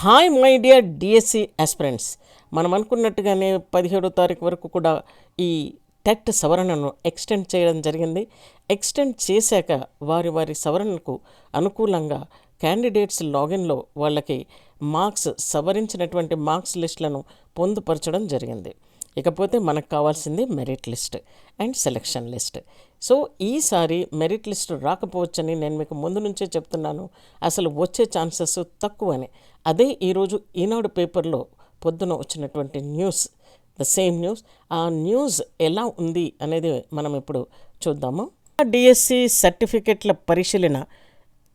Hi my dear DSC aspirants. మనం అనుకున్నట్టుగానే పదిహేడో తారీఖు వరకు కూడా ఈ టెట్ సవరణను ఎక్స్టెండ్ చేయడం జరిగింది. ఎక్స్టెండ్ చేశాక వారి వారి సవరణకు అనుకూలంగా క్యాండిడేట్స్ లాగిన్లో వాళ్ళకి మార్క్స్ సవరించినటువంటి మార్క్స్ లిస్టులను పొందుపరచడం జరిగింది. ఇకపోతే మనకు కావాల్సింది merit list and selection list so ఈసారి మెరిట్ లిస్ట్ రాకపోవచ్చని నేను మీకు ముందు నుంచే చెప్తున్నాను. అసలు వచ్చే ఛాన్సెస్ తక్కువని. అదే ఈరోజు ఈనాడు పేపర్లో పొద్దున వచ్చినటువంటి న్యూస్ ద సేమ్ న్యూస్ ఆ న్యూస్ ఎలా ఉంది అనేది మనం ఇప్పుడు చూద్దాము. డిఎస్సి సర్టిఫికెట్ల పరిశీలన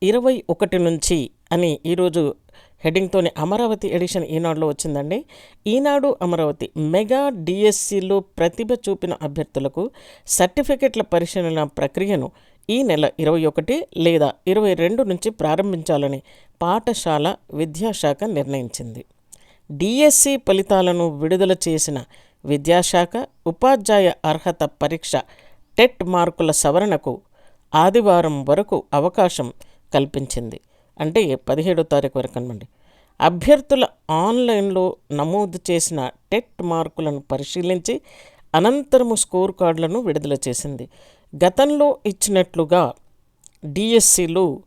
ఇరవై ఒకటి నుంచి అని ఈరోజు హెడ్డింగ్తోనే అమరావతి ఎడిషన్ ఈనాడులో వచ్చిందండి. ఈనాడు అమరావతి మెగా డిఎస్సిలో ప్రతిభ చూపిన అభ్యర్థులకు సర్టిఫికెట్ల పరిశీలన ప్రక్రియను ఈ నెల ఇరవై ఒకటి లేదా ఇరవై రెండు నుంచి ప్రారంభించాలని పాఠశాల విద్యాశాఖ నిర్ణయించింది. డిఎస్సి ఫలితాలను విడుదల చేసిన విద్యాశాఖ ఉపాధ్యాయ అర్హత పరీక్ష టెట్ మార్కుల సవరణకు ఆదివారం వరకు అవకాశం కల్పించింది. అంటే పదిహేడో తారీఖు వరకు అనమండి. అభ్యర్థుల ఆన్లైన్లో నమోదు చేసిన టెట్ మార్కులను పరిశీలించి అనంతరము స్కోర్ కార్డులను విడుదల చేసింది. గతంలో ఇచ్చినట్లుగా డిఎస్సిలు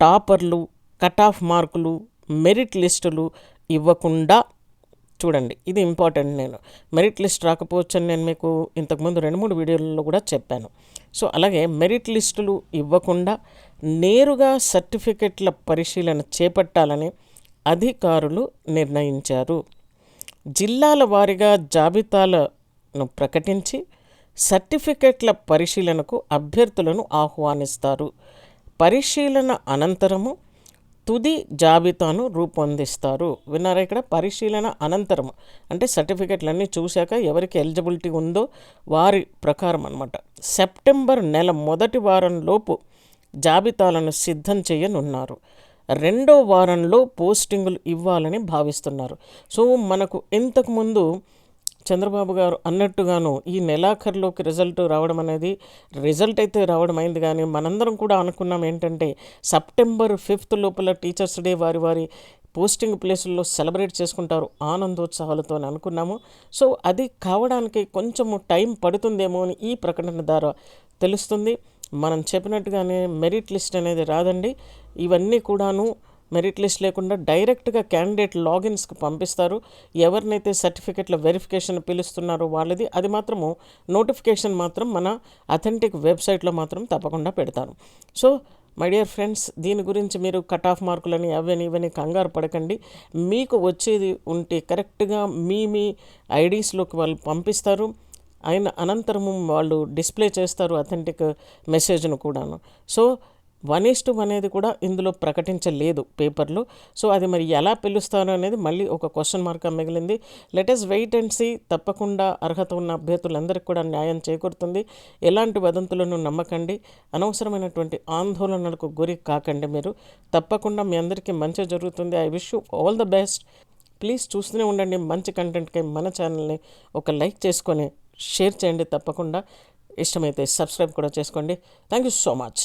టాపర్లు కట్ ఆఫ్ మార్కులు మెరిట్ లిస్టులు ఇవ్వకుండా చూడండి ఇది ఇంపార్టెంట్ నేను. మెరిట్ లిస్ట్ రాకపోవచ్చు అని నేను మీకు ఇంతకుముందు రెండు మూడు వీడియోలలో కూడా చెప్పాను. సో అలాగే మెరిట్ లిస్టులు ఇవ్వకుండా నేరుగా సర్టిఫికెట్ల పరిశీలన చేపట్టాలని అధికారులు నిర్ణయించారు. జిల్లాల వారీగా జాబితాలను ప్రకటించి సర్టిఫికెట్ల పరిశీలనకు అభ్యర్థులను ఆహ్వానిస్తారు. పరిశీలన అనంతరము తుది జాబితాను రూపొందిస్తారు. విన్నారా ఇక్కడ? పరిశీలన అనంతరం అంటే సర్టిఫికెట్లన్నీ చూశాక ఎవరికి ఎలిజిబిలిటీ ఉందో వారి ప్రకారం అనమాట సెప్టెంబర్ నెల మొదటి వారంలోపు జాబితాలను సిద్ధం చేయనున్నారు. రెండో వారంలో పోస్టింగులు ఇవ్వాలని భావిస్తున్నారు. సో మనకు ఇంతకుముందు చంద్రబాబు గారు అన్నట్టుగాను ఈ నెలాఖరులోకి రిజల్ట్ రావడం అనేది రిజల్ట్ అయితే రావడం అయింది కానీ మనందరం కూడా అనుకున్నాం ఏంటంటే సెప్టెంబర్ ఫిఫ్త్ లోపల టీచర్స్ డే వారి వారి పోస్టింగ్ ప్లేసుల్లో సెలబ్రేట్ చేసుకుంటారు ఆనందోత్సాహాలతో అనుకున్నాము. సో అది కావడానికి కొంచెము టైం పడుతుందేమో అని ఈ ప్రకటన ద్వారా తెలుస్తుంది. మనం చెప్పినట్టుగానే మెరిట్ లిస్ట్ అనేది రాదండి. ఇవన్నీ కూడాను మెరిట్ లిస్ట్ లేకుండా డైరెక్ట్గా క్యాండిడేట్ లాగిన్స్కి పంపిస్తారు. ఎవరినైతే సర్టిఫికెట్ల వెరిఫికేషన్ పిలుస్తున్నారో వాళ్ళది అది మాత్రము నోటిఫికేషన్ మాత్రం మన అథెంటిక్ వెబ్సైట్లో మాత్రం తప్పకుండా పెడతారు సో మై డియర్ ఫ్రెండ్స్ దీని గురించి మీరు కట్ ఆఫ్ మార్కులని అవని ఇవని కంగారు పడకండి. మీకు వచ్చేది ఉంటే కరెక్ట్గా మీ మీ ఐడీస్లోకి వాళ్ళు పంపిస్తారు. అయిన అనంతరము వాళ్ళు డిస్ప్లే చేస్తారు అథెంటిక్ మెసేజ్ను కూడాను. సో వన్ ఈస్ టు అనేది కూడా ఇందులో ప్రకటించలేదు పేపర్లో. సో అది మరి ఎలా పిలుస్తారు అనేది మళ్ళీ ఒక క్వశ్చన్ మార్క్ మిగిలింది. లెటెస్ వెయిట్ అండ్ సీ తప్పకుండా అర్హత ఉన్న అభ్యర్థులందరికీ కూడా న్యాయం చేకూరుతుంది. ఎలాంటి వదంతులను నమ్మకండి. అనవసరమైనటువంటి ఆందోళనలకు గురి కాకండి మీరు. తప్పకుండా మీ అందరికీ మంచి జరుగుతుంది. I wish you all the best please చూస్తూనే ఉండండి. మంచి కంటెంట్కి మన ఛానల్ని ఒక లైక్ చేసుకొని షేర్ చేయండి తప్పకుండా. ఇష్టమైతే సబ్స్క్రైబ్ కూడా చేసుకోండి. Thank you so much